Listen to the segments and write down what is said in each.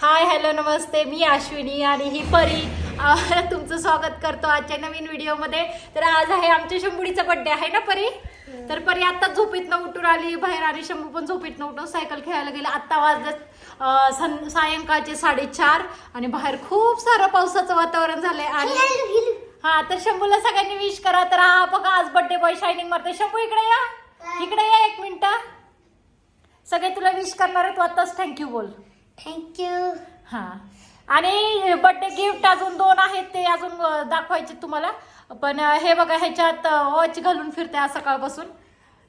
Hi hello नमस्ते. मी अश्विनी आणि ही परी. तुमचं स्वागत करतो आजच्या नवीन व्हिडिओमध्ये. तर आज आहे आमच्या शंभुडीचा बड्डे आहे ना परी? तर परी आत्ताच झोपीतनं उठून आली. बाहेर आणि शंभू पण झोपीतनं उठून सायकल खेळायला गेला. आत्ता अह, सं सायंकाळचे साडेचार आणि बाहेर खूप सारं पावसाचं वातावरण झालंय. आणि हा तर शंभूला सगळ्यांनी विश करा. तर हा बघा आज बर्थडे बॉय शायनिंग मारते शंभू इकडे या. इकडे या एक मिनिट. सगळे तुला विश करणार आहेत. तू आत्ताच थँक्यू बोल. थँक्यू हा. आणि बर्थडे गिफ्ट अजून दोन आहेत ते अजून दाखवायचे तुम्हाला. पण हे बघा ह्याच्यात वॉच घालून फिरते आज सकाळपासून.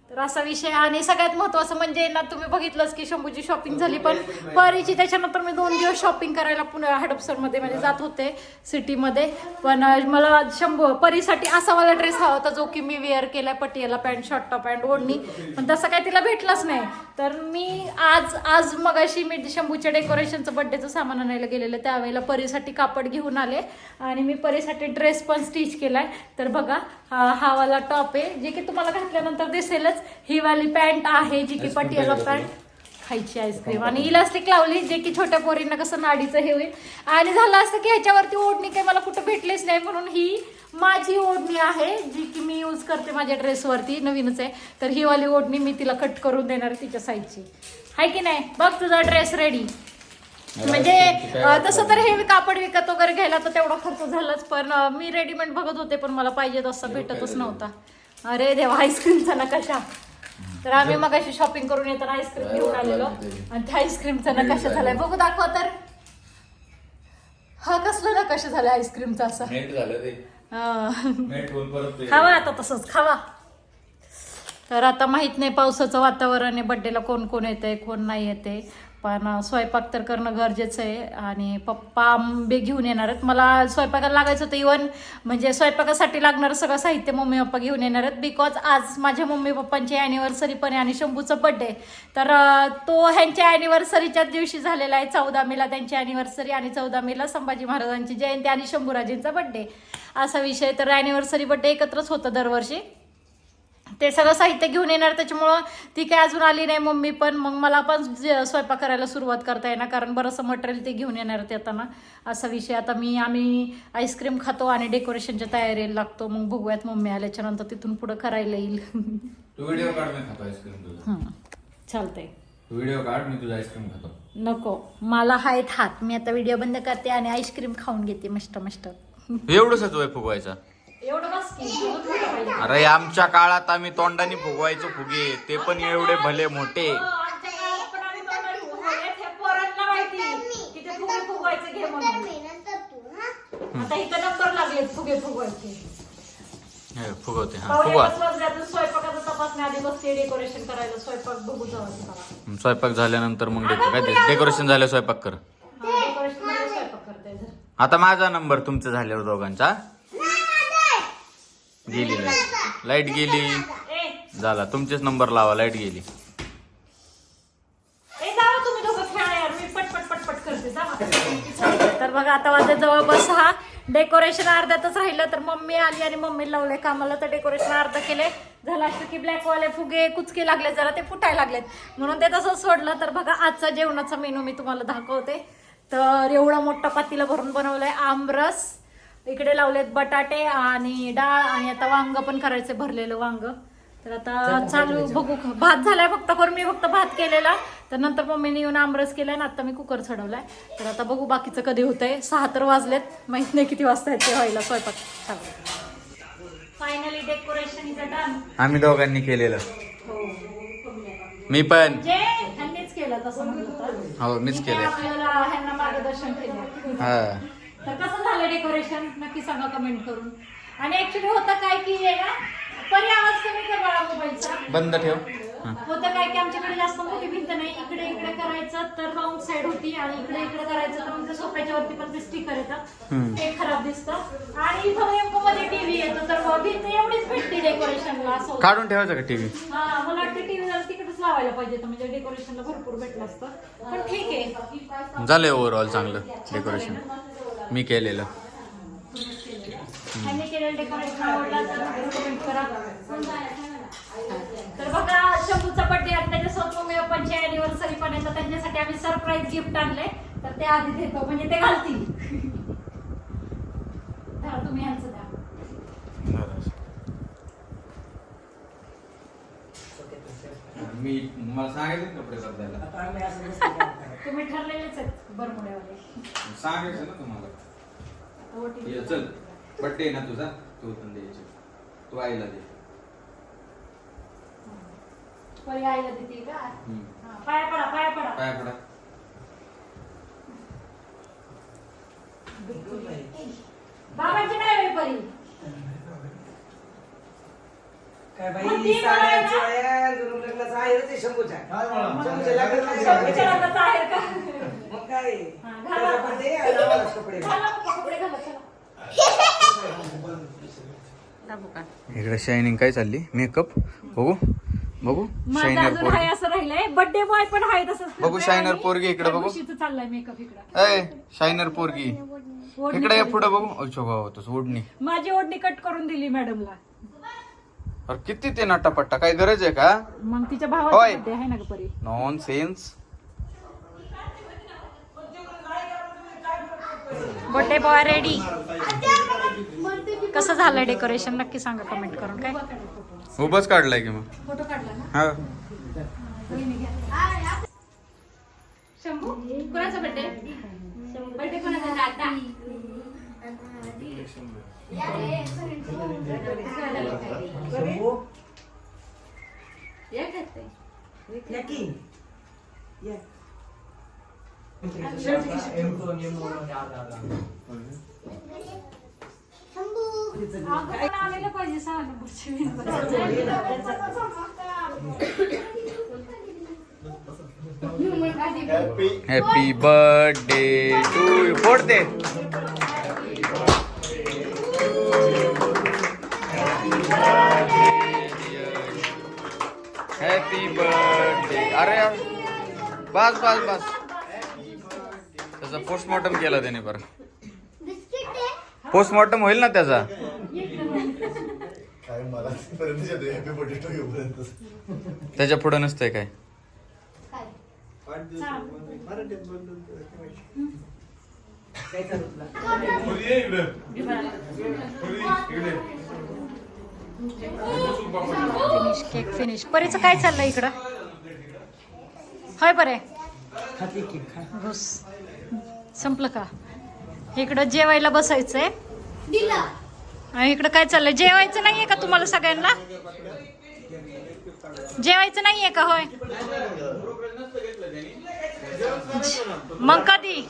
तर असा विषय आणि सगळ्यात महत्वाचं म्हणजे ना तुम्ही बघितलंच की शंभूची शॉपिंग झाली पण परीची त्याच्यानंतर मी दोन दिवस शॉपिंग करायला पुणे हडपसरमध्ये म्हणजे जात होते सिटीमध्ये. पण मला शंभू परीसाठी असा वाला ड्रेस हवा होता जो की मी वेअर केलाय Patiala pant short top pant ओढणी. पण तसं काय तिला भेटलंच नाही. तर मी आज आज मगाशी मी शंभूच्या डेकोरेशनचं बड्डेचं सामान आणायला गेलेलं त्यावेळेला परीसाठी कापड घेऊन आले. आणि मी परीसाठी ड्रेस पण स्टिच केलाय. तर बघा हा हा वाला टॉप आहे. जे की तुम्हाला घातल्यानंतर दिसेलच. ही वाली पॅन्ट आहे जी की पटियाला पॅन्ट खायची आईस्क्रीम आणि इलास्टिक लावली जे की छोट्या पोरींना कसं नाडीचं हे होईल. आणि झालं असतं की ह्याच्यावरती ओढणी काही मला कुठं भेटलीच नाही म्हणून ही माझी ओढणी आहे जी की मी यूज करते माझ्या ड्रेसवरती नवीनच आहे. तर ही वाली ओढणी मी तिला कट करून देणार तिच्या साईजची आहे की नाही? बघ तुझा ड्रेस रेडी म्हणजे तसं तर हे कापड विकत वगैरे घ्यायला तर तेवढा खर्च झालाच पण मी रेडीमेड बघत होते पण मला पाहिजे तसं भेटतच नव्हता. अरे देवा आईस्क्रीमचा नकाशा. तर आम्ही मग अशी शॉपिंग करून येताना आईस्क्रीम घेऊन आलेलो. आणि त्या आईस्क्रीमचा नकाशा झालाय. बघू दाखवा तर. हा कसला नकाशा झालाय आईस्क्रीमचा असा. झालं ते. अं, नेट होऊन परत ते. खावा आता तसंच खावा. तर आता माहीत नाही पावसाचं वातावरण आहे बड्डेला कोण कोण येते कोण नाही येते पण स्वयंपाक तर करणं गरजेचं आहे आणि पप्पा आंबे घेऊन येणार आहेत. मला स्वयंपाकाला लागायचं होतं इवन म्हणजे स्वयंपाकासाठी लागणारं सगळं साहित्य मम्मी पप्पा घेऊन येणार आहेत. बिकॉज आज माझ्या मम्मी पप्पांची ॲनिव्हर्सरी पण आहे आणि शंभूचा बड्डे तर तो ह्यांच्या ॲनिव्हर्सरीच्याच दिवशी झालेला आहे चौदा मेला त्यांची ॲनिव्हर्सरी आणि चौदा मेला संभाजी महाराजांची जयंती आणि शंभूराजेंचा बड्डे असा विषय तर ॲनिव्हर्सरी बड्डे एकत्रच होतं दरवर्षी. ते सगळं साहित्य घेऊन येणार त्याच्यामुळं ती काय अजून आली नाही मम्मी पण. मग मला पण स्वयंपाक करायला सुरुवात करता येणार कारण बरंचसं मटेरियल ते घेऊन येणार ते येताना असा विषय. आता मी आम्ही आईस्क्रीम खातो आणि डेकोरेशनच्या तयारीला लागतो. मग बघूयात मम्मी आल्याच्यानंतर तिथून पुढं करायला येईल. तू व्हिडिओ काढ मी खातो आईस्क्रीम तुझा. हां. चालतंय. तू व्हिडिओ काढ मी तुझा आईस्क्रीम खातो. नको. मला आहेत हात. मी आता व्हिडिओ बंद करते आणि आईस्क्रीम खाऊन घेते मस्त मस्त. एवढंच वय फुगवायचा? एवढं बस की अजून मोठं पाहिजे. अरे आमच्या काळात आम्ही तोंडाने फुगवायचो फुगे. ते पण एवढे भले मोठे. हो, आमच्या काळात पण आम्ही तोंडाने फुगवलेत. हे पोरांना माहिती की ते फुगे फुगवायचे घे म्हणून. नंतर तू हा आता इथं नंबर लागलेत फुगे फुगवायचे. हे, फुगवते हा फुगवा. पाच वाजल्यातून स्वयंपाकाचा तपासणी आधी बसते डेकोरेशन करायला स्वयंपाक बघू जावा स्वयंपाक झाल्यानंतर मग डेको- काय ते डेकोरेशन झालं स्वयंपाक कर. डेकोरेशनमध्ये स्वयंपाक करताय जर. आता माझा नंबर तुमचा झाल्यावर दोघांचा. गेली लाइट लाइट गेली. झाला तुमचेच नंबर लावा लाइट गेली. ए जावा तुम्ही दोघं खेळा यार मी पटपट पटपट करते जावा. तर बघा आता वाजता जवळपास हा डेकोरेशन अर्ध्यातच राहिलं तर मम्मी आली आणि मम्मी लावले कामाला तर डेकोरेशन अर्ध केले. झालं असतं की ब्लॅक वाले फुगे कुचके लागले जरा ते फुटायला लागलेत. म्हणून ते तसंच सोडलं तर बघा आजचा जेवणाचा मेनू मी तुम्हाला दाखवते. तर एवढा मोठा पातीला भरून बनवलाय आमरस. इकडे लावलेत बटाटे आणि डाळ आणि आता वांग पण करायचं भरलेलं वांग. तर आता चालू बघू भात झालाय फक्त करून मी फक्त भात केलेला. तर नंतर मम्मीने येऊन आमरस केलाय ना आता मी कुकर चढवलाय. तर आता बघू बाकीचं कधी होतंय. सहा तर वाजलेत. माहीत नाही किती वाजता येते व्हायला. स्वयंपाक फायनली डेकोरेशन इज डन आम्ही दोघांनी केलेलं. हो. मी पण. हो मीच केले मार्गदर्शन केलं हा. तर कसं झालं डेकोरेशन नक्की सांगा कमेंट करून. आणि ऍक्च्युली होतं काय की आहे ना परी आवाज कमी कर बाळा मोबाईलचा. बंद ठेव. हा. होतं काय की आमच्याकडे जास्त मोठी भिंत नाही. इकडे इकडे करायचं तर राऊंड साईड होती आणि इकडे इकडे करायचं तर मग ते सोफ्याच्या वरती पण ते स्टिकर येतं. ते खराब दिसतं. आणि इथं नेमकं मध्ये टीव्ही येतो. तर भिंत एवढीच भेटते डेकोरेशनला असं. काढून ठेवायचं का टीव्ही हा मला वाटतं टीव्ही जरा तिकडेच लावायला पाहिजे होतं, म्हणजे डेकोरेशनला भरपूर भेटलं असतं. पण ठीक आहे. झालंय ओव्हरऑल चांगलं डेकोरेशन मी केलेलं. केलेलं डेकोरेशन आवडला तर कमेंट करा. तर बघा शंभूचा बर्थडे आणि त्याच्यासोबत मम्मी पप्पांची अॅनिव्हर्सरी पण आहे तर त्यांच्यासाठी आम्ही सरप्राईज गिफ्ट आणले. तर ते आधी देतो म्हणजे ते घालतील. धरा तुम्ही यांचं द्या मी मला सांगायचं कपडे बदलायला. तुम्ही ठरलेलेच आहेत बरमुड्यावाले सांगायचं ना तुम्हाला. ये चल बड्डे ना तुझा? तू पण द्यायचे तू आईला दे. परी आईला देते का? हम्म. हा, पाया पडा पाया पडा. पाया पडा. बाबांची काय वेळ परी. काय बाई साड्या मला चोळ्या जुलूम लग्नाचं आहे ते शंभूच्या. शंभूच्या लग्नाचं शंभूच्या आहे. लग्नाचं आहे का? मग काय? हा, घाला. पण ते आणि आम्हालाच कपडे. घाला मग कपडे घाला चला इकडे शायनिंग काय चालली? मेकअप बघू? बघू? माझं शायनर पोरगी. असं राहिलंय. बर्थडे बॉय पण हाय तसंच बघू शायनर पोरगी इकडे बघू. चाललाय मेकअप इकडे. अय शायनर पोरगी. इकडे ये पुढे बघू. अच्छा भाऊ तसं ओढणी. माझी ओढणी कट करून दिली मॅडमला अरे किती ते नटापट्टा काय गरज आहे का? मग तिच्या. भावाचा बर्थडे आहे ना ग परी. Nonsense birthday boy ready कसं झालं डेकोरेशन नक्की सांगा कमेंट करून. काय? उभंच काढलाय की मग. फोटो काढला ना? हा. शंभू कोणाचा बर्थडे बर्थडे कोणाचा? दादा. शंभू? या की या. आलेलं पाहिजे सहा नंबरची हॅपी बर्थडे टू यू फोडते हॅपी बर्थडे अरे यार. बस बस बस त्याचा पोस्टमॉर्टम केला त्याने बरं पोस्टमॉर्टम होईल ना त्याचा? त्याच्या पुढे नसतंय काय? फिनिश केक फिनिश परीचं काय चाललंय इकडं? होय बरे घुस. संपलं का? इकडं जेवायला बसायचंय. दिला. आणि इकडं काय चाललंय? जेवायचं नाहीये का तुम्हाला सगळ्यांना? जेवायचं नाहीये का होय? मग कधी?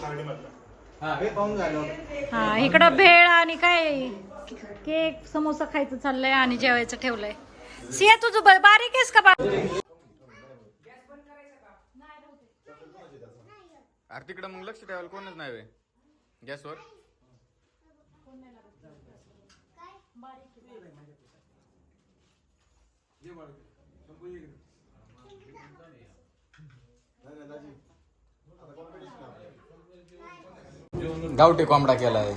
हा इकडं भेळ आणि काय? केक समोसा खायचं चाललंय आणि जेवायचं ठेवलंय. सिया तुझं ब- बारीक आहेस का बा? अरे तिकडं मग लक्ष ठेवायला कोणच नाही गॅसवर गावठी कोंबडा केलाय.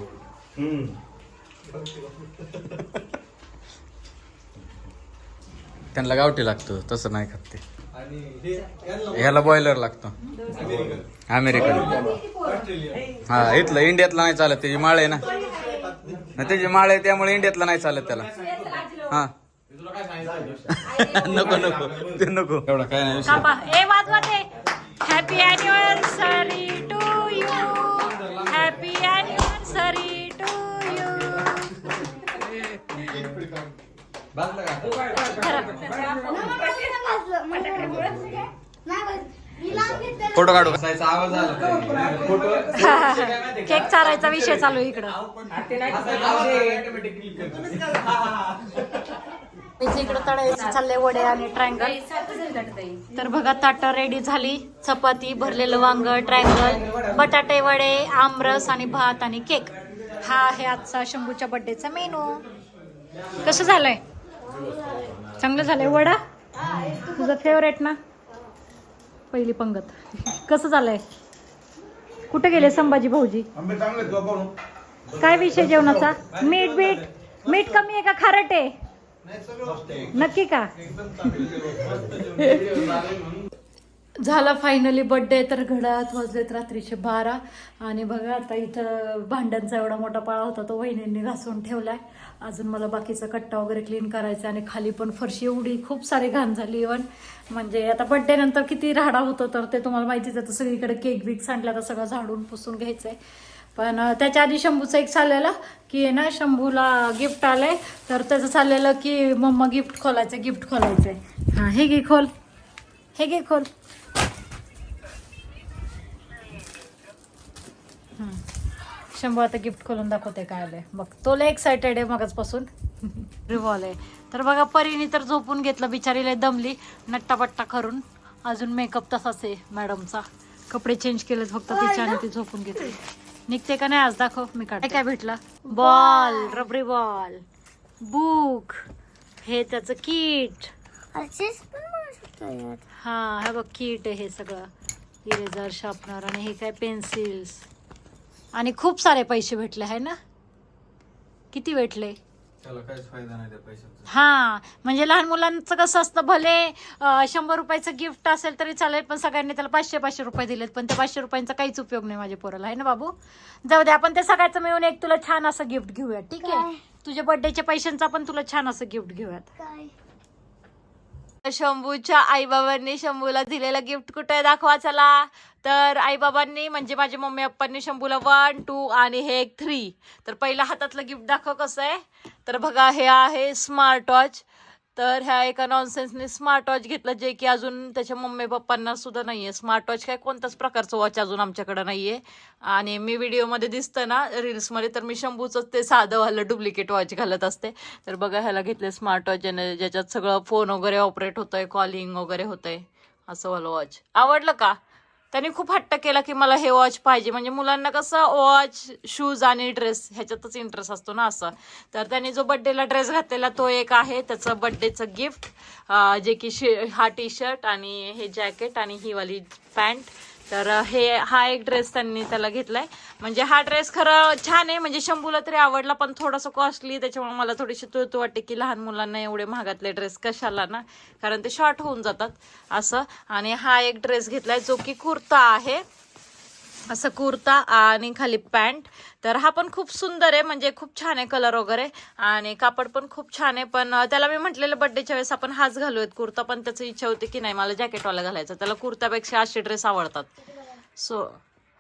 त्यांना गावठी लागतो तसं नाही खात ते. ह्याला बॉयलर लागतो. अमेरिकन. हा इथलं इंडियातला नाही चालत त्याची माळ आहे ना. ना त्याची माळ आहे त्यामुळे इंडियातला नाही चालत त्याला. हा. नको नको ते नको. एवढा काय नाही happy anniversary to you happy anniversary to you photo काढू का? बसायचा आवाज आला पाहिजे. फोटो? केक चालायचा विषय चालू आहे इकडं. करते. इकडे तळायचं चाललंय वडे आणि ट्रायंगल तर बघा ताट रेडी झाली. चपाती भरलेलं वांग ट्रायंगल बटाटे वडे आमरस आणि भात आणि केक. हा आहे आजचा शंभूच्या बर्थडेचा मेनू कसं झालंय? चांगलं झालंय? वडा? तुझं फेवरेट ना? पहिली पंगत. कसं झालंय? कुठे गेले संभाजी भाऊजी? काय विषय जेवणाचा? मीठ बीठ मीठ कमी आहे का? खारट आहे? नक्की का? झाला फायनली बड्डे तर घड्याळात वाजलेत रात्रीचे बारा. आणि बघा आता इथं भांड्यांचा एवढा मोठा पाळा होता तो वहिनींनी घासून ठेवलाय. अजून मला बाकीचा कट्टा वगैरे क्लीन करायचा आणि खाली पण फरशी एवढी खूप सारी घाण झाली इवन म्हणजे आता बड्डे नंतर किती राडा होतो तर ते तुम्हाला माहितीच आहे तर सगळीकडे केक बिक सांडला तर सगळं झाडून पुसून घ्यायचं आहे पण त्याच्या आधी शंभूचं एक चाललेलं की ना शंभूला गिफ्ट आलंय. तर त्याचं चाललेलं की मम्मा गिफ्ट खोलायचं गिफ्ट खोलायचंय. हां हे घे खोल. हे घे खोल. शंभू आता गिफ्ट खोलून दाखवते काय आलंय बघ तो लय एक्सायटेड आहे मगचपासून. रिवॉल आहे. तर बघा परीने तर झोपून घेतलं बिचारीला दमली. नट्टापट्टा करून. अजून मेकअप तसाच आहे मॅडमचा कपडे चेंज केलेत फक्त तिच्याने ती झोपून घेतली. निघते का नाही आज? दाखव मी काढते. काय भेटला? बॉल रबरी बॉल बुक हे त्याचं किट हा हे बघ किट आहे हे सगळं. इरेझर शार्पनर आणि हे काय? पेन्सिल्स आणि खूप सारे पैसे भेटले आहे ना? किती भेटले? त्याला काहीच फायदा नाही त्या पैशाचा. हा म्हणजे लहान मुलांचं कसं असतं भले अं, शंभर रुपयाचं गिफ्ट असेल तरी चालेल पण सगळ्यांनी त्याला पाचशे पाचशे रुपये दिलेत पण त्या पाचशे रुपयांचा काहीच उपयोग नाही माझ्या पोराला आहे ना बाबू? जाऊ दे आपण ते सगळ्याचं मिळून एक तुला छान असं गिफ्ट घेऊयात ठीक आहे? काय? तुझ्या बर्थडेच्या पैशांचा पण तुला छान असं गिफ्ट घेऊयात. काय? शंभूच्या आईबाबांनी शंभूला दिलेलं गिफ्ट कुठे आहे? दाखवा चला. तर आईबाबांनी म्हणजे माझ्या मम्मी पप्पांनी शंभूला वन टू आणि हे एक थ्री तर पहिलं हातातलं गिफ्ट दाखव कसं आहे. तर बघा हे आहे स्मार्ट वॉच तर ह्या एका नॉनसेन्सने स्मार्ट वॉच घेतलं जे की अजून त्याच्या मम्मी पप्पांना सुद्धा नाहीये. स्मार्ट वॉच काय कोणत्याच प्रकारचं वॉच अजून आमच्याकडे नाहीये. आणि मी व्हिडिओमध्ये दिसतं ना रील्समध्ये तर मी शंभूचंच ते साधं वालं डुप्लिकेट वॉच घालत असते. तर बघा ह्याला घेतले स्मार्ट वॉच ज्याने ज्याच्यात सगळं फोन वगैरे ऑपरेट होतोय कॉलिंग वगैरे होतंय असं वालं वॉच आवडलं का? त्यांनी खूप हट्ट केला की मला हे वॉच पाहिजे. म्हणजे मुलांना कसं वॉच शूज आणि ड्रेस ह्याच्यातच इंटरेस्ट असतो ना असं. तर त्यांनी जो बड्डेला ड्रेस घातलेला तो एक आहे. त्याचं बड्डेचं गिफ्ट जे की शे हा टी शर्ट आणि हे जॅकेट आणि ही वाली पॅन्ट तर हे हा एक ड्रेस त्यांनी त्याला घेतलाय. म्हणजे हा ड्रेस खरं छान आहे. म्हणजे शंभूला तरी आवडला पण थोडासा कॉस्टली त्याच्यामुळे मला थोडीशी तुळतू वाटते की लहान मुलांना एवढे महागातले ड्रेस कशाला ना? कारण ते शॉर्ट होऊन जातात असं. आणि हा एक ड्रेस घेतलाय जो की कुर्ता आहे. असं कुर्ता आणि खाली पॅन्ट. तर हा पण खूप सुंदर आहे म्हणजे खूप छान आहे कलर वगैरे. आणि कापड पण खूप छान आहे पण त्याला मी म्हटलेलं बड्डेच्या वेळेस आपण हाच घालूयात कुर्ता पण त्याची इच्छा होती की नाही मला जॅकेटवाला घालायचं. त्याला कुर्तापेक्षा असे ड्रेस आवडतात. सो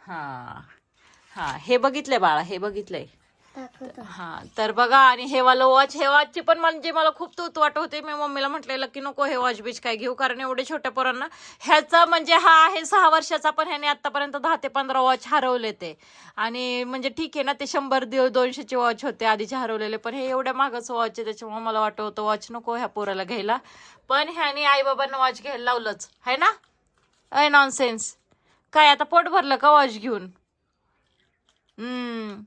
हां हां हे बघितलंय बाळा हे बघितलंय. हा तर बघा आणि हे वाला वॉच हे वॉचची पण म्हणजे मला खूप तूत वाट होते. मी मम्मीला म्हटलेलं की नको हे वॉच बीच काय घेऊ कारण एवढे छोट्या पोरांना ह्याचा म्हणजे हा आहे सहा वर्षाचा पण ह्याने आतापर्यंत दहा ते पंधरा वॉच हरवले ते. आणि म्हणजे ठीक आहे ना ते शंभर दिव दोनशेचे वॉच होते आधीचे हरवलेले पण हे एवढ्या मागाचं वॉच आहे त्याच्यामुळे मला वाटत होतं वॉच नको ह्या पोराला घ्यायला. पण ह्याने आईबाबांना वॉच घ्यायला लावलंच. है ना? अय नॉनसेन्स काय आता पोट भरलं का वॉच घेऊन? हम्म.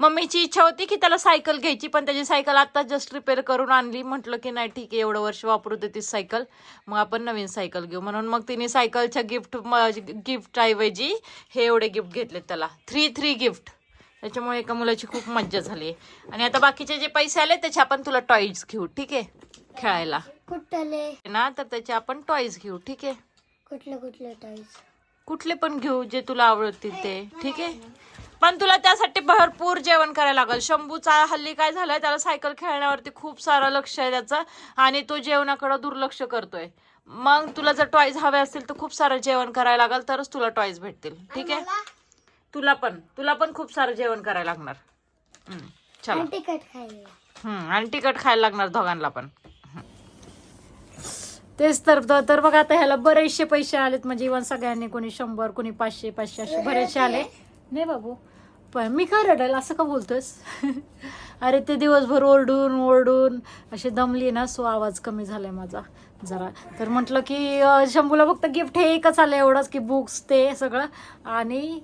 मम्मीची इच्छा होती की त्याला सायकल घ्यायची पण त्याची सायकल आता जस्ट रिपेअर करून आणली. म्हटलं की नाही ठीक आहे एवढं वर्ष वापरू दे ती सायकल. मग आपण नवीन सायकल घेऊ. म्हणून मग तिने सायकलच्या गिफ्ट गिफ्ट ऐवजी हे एवढे गिफ्ट घेतलेत त्याला. थ्री थ्री गिफ्ट त्याच्यामुळे एका मुलाची खूप मज्जा झाली आणि आता बाकीचे जे पैसे आले त्याचे आपण तुला टॉईज घेऊ ठीक आहे? खेळायला. कुठले? ना तर त्याचे आपण टॉईज घेऊ ठीक आहे? कुठले कुठले टॉईज कुठले पण घेऊ जे तुला आवडतील ते ठीक आहे? पण तुला त्यासाठी भरपूर जेवण करायला लागेल. शंभूचा हल्ली काय झालंय त्याला सायकल खेळण्यावरती खूप सारं लक्ष आहे त्याचं आणि तो जेवणाकडे दुर्लक्ष करतोय. मग तुला जर टॉईज हवे असतील तर खूप सारं जेवण करायला लागेल तरच तुला टॉईज भेटतील. ठीक आहे? तुला पण तुला पण खूप सारं जेवण करायला लागणार. हम्म, चला. तिखट खायला. हम्म, आणि तिखट खायला लागणार दोघांना पण. तेच तर तर बघा आता ह्याला बरेचसे पैसे आलेत. म्हणजे इव्हन सगळ्यांनी कोणी शंभर कोणी पाचशे पाचशे असे बरेचसे आले. नाही बाबू पण मी का रडेल असं का बोलतोस अरे ते दिवसभर ओरडून ओरडून असे दमली ना सो आवाज कमी झालाय माझा. जरा. तर म्हटलं की शंभूला फक्त गिफ्ट हे एकच आलं एवढंच की बुक्स ते सगळं. आणि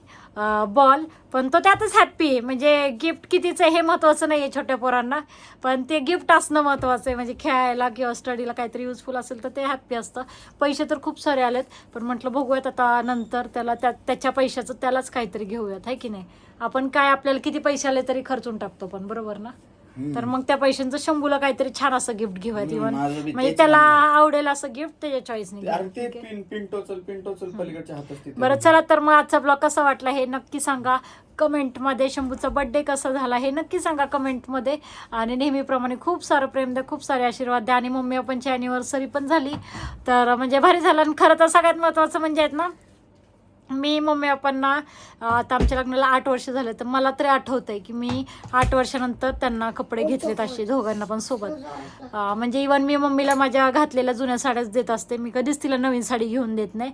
बॉल पण तो त्यातच हॅप्पी आहे. म्हणजे गिफ्ट कितीचं आहे हे महत्त्वाचं नाही आहे छोट्या पोरांना. पण ते गिफ्ट असणं महत्त्वाचं आहे. म्हणजे खेळायला किंवा स्टडीला काहीतरी युजफुल असेल तर ते हॅप्पी असतं. पैसे तर खूप सारे आलेत. पण म्हटलं बघूयात आता नंतर त्याला त्या त्याच्या पैशाचं त्यालाच काहीतरी घेऊयात. आहे की नाही? आपण काय आपल्याला किती पैसे आले तरी खर्चून टाकतो पण बरोबर ना? तर मग त्या पैशांचं शंभूला काहीतरी छान असं गिफ्ट घेऊयात इव्हन म्हणजे त्याला आवडेल असं गिफ्ट त्याच्या चॉईसने. बरं चला तर मग आजचा ब्लॉग कसा वाटला हे नक्की सांगा. कमेंटमध्ये शंभूचा बड्डे कसा झाला हे नक्की सांगा कमेंटमध्ये. आणि नेहमीप्रमाणे खूप सारं प्रेम द्या खूप सारे आशीर्वाद द्या. आणि मम्मी पप्पांची अॅनिव्हर्सरी पण झाली. तर म्हणजे भारी झालं. आणि खरं तर सगळ्यात महत्त्वाचं म्हणजे आहेत ना मी मम्मी पप्पांना आता आमच्या लग्नाला आठ वर्ष झाले तर मला तरी आठवत आहे की मी आठ वर्षानंतर त्यांना कपडे घेतलेत असे दोघांना पण सोबत. म्हणजे इवन मी मम्मीला माझ्या घातलेल्या जुन्या साड्याच देत असते. मी कधीच तिला नवीन साडी घेऊन देत नाही.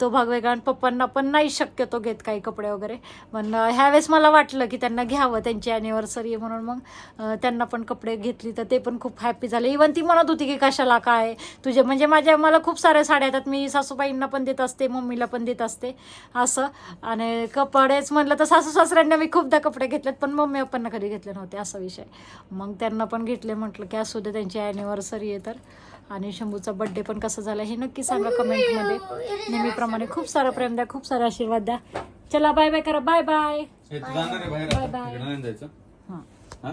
तो भाग वेगळा पप्पांना पण नाही शक्यतो घेत काही कपडे वगैरे. पण ह्यावेळेस मला वाटलं की त्यांना घ्यावं त्यांची अॅनिव्हर्सरी आहे म्हणून मग त्यांना पण कपडे घेतली तर ते पण खूप हॅपी झाले. इवन ती म्हणत होती की कशाला काय? तुझे म्हणजे माझ्या मला खूप साऱ्या साड्या येतात. मी सासूबाईंना पण देत असते मम्मीला पण देत असते. असं. आणि कपडेच म्हणलं तर सासू सासऱ्यांना मी खूपदा कपडे घेतलेत पण मम्मी पप्पांना कधी घेतले नव्हते असा विषय. मग त्यांना पण घेतले म्हटलं की असू दे त्यांची ॲनिव्हर्सरी आहे तर. आणि शंभूचा बड्डे पण कसा झाला हे नक्की सांगा कमेंटमध्ये. नेहमीप्रमाणे खूप सारं प्रेम द्या खूप सारा आशीर्वाद द्या. चला बाय बाय करा बाय बाय जायचं? हां. हा?